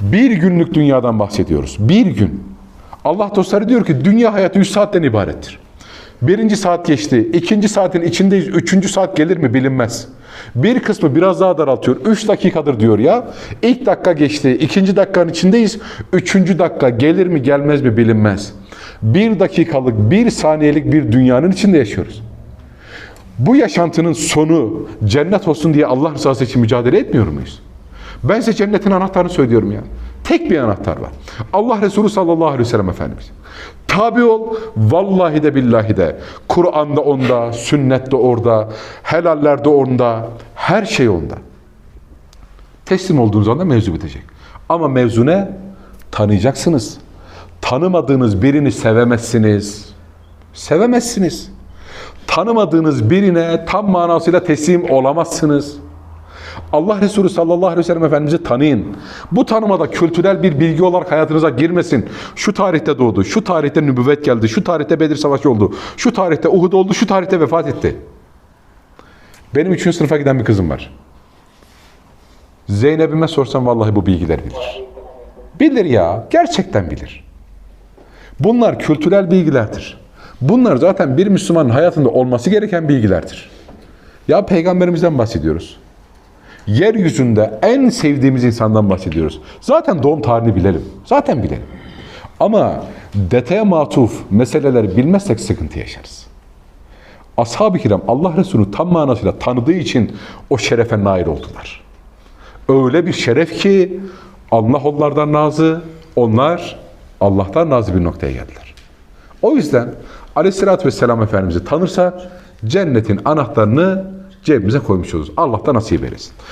Bir günlük dünyadan bahsediyoruz. Bir gün. Allah dostları diyor ki dünya hayatı 100 saatten ibarettir. Birinci saat geçti. ikinci saatin içindeyiz. Üçüncü saat gelir mi bilinmez. Bir kısmı biraz daha daraltıyor. Üç dakikadır diyor ya. İlk dakika geçti. ikinci dakikanın içindeyiz. Üçüncü dakika gelir mi gelmez mi bilinmez. Bir dakikalık, bir saniyelik bir dünyanın içinde yaşıyoruz. Bu yaşantının sonu cennet olsun diye Allah rızası için mücadele etmiyor muyuz? Ben size cennetin anahtarını söylüyorum ya. Tek bir anahtar var. Allah Resulü sallallahu aleyhi ve sellem Efendimiz. Tabi ol, vallahi de billahi de. Kur'an'da onda, sünnette orada, helallerde onda, her şey onda. Teslim olduğunuz anda mevzu bitecek. Ama mevzu ne? Tanıyacaksınız. Tanımadığınız birini sevemezsiniz. Sevemezsiniz. Tanımadığınız birine tam manasıyla teslim olamazsınız. Allah Resulü sallallahu aleyhi ve sellem Efendimiz'i tanıyın. Bu tanımada kültürel bir bilgi olarak hayatınıza girmesin. Şu tarihte doğdu, şu tarihte nübüvvet geldi, şu tarihte Bedir Savaşı oldu, şu tarihte Uhud oldu, şu tarihte vefat etti. Benim üçüncü sınıfa giden bir kızım var. Zeynep'ime sorsam vallahi bu bilgiler bilir. Bilir ya, gerçekten bilir. Bunlar kültürel bilgilerdir. Bunlar zaten bir Müslümanın hayatında olması gereken bilgilerdir. Ya peygamberimizden bahsediyoruz. Yeryüzünde en sevdiğimiz insandan bahsediyoruz. Zaten doğum tarihini bilelim. Zaten bilelim. Ama detaya matuf meseleleri bilmezsek sıkıntı yaşarız. Ashab-ı kiram Allah Resulü tam manasıyla tanıdığı için o şerefe nail oldular. Öyle bir şeref ki Allah onlardan razı, onlar Allah'tan razı bir noktaya geldiler. O yüzden Aleyhisselatü Vesselam Efendimiz'i tanırsak cennetin anahtarını cebimize koymuş oluruz. Allah da nasip eylesin.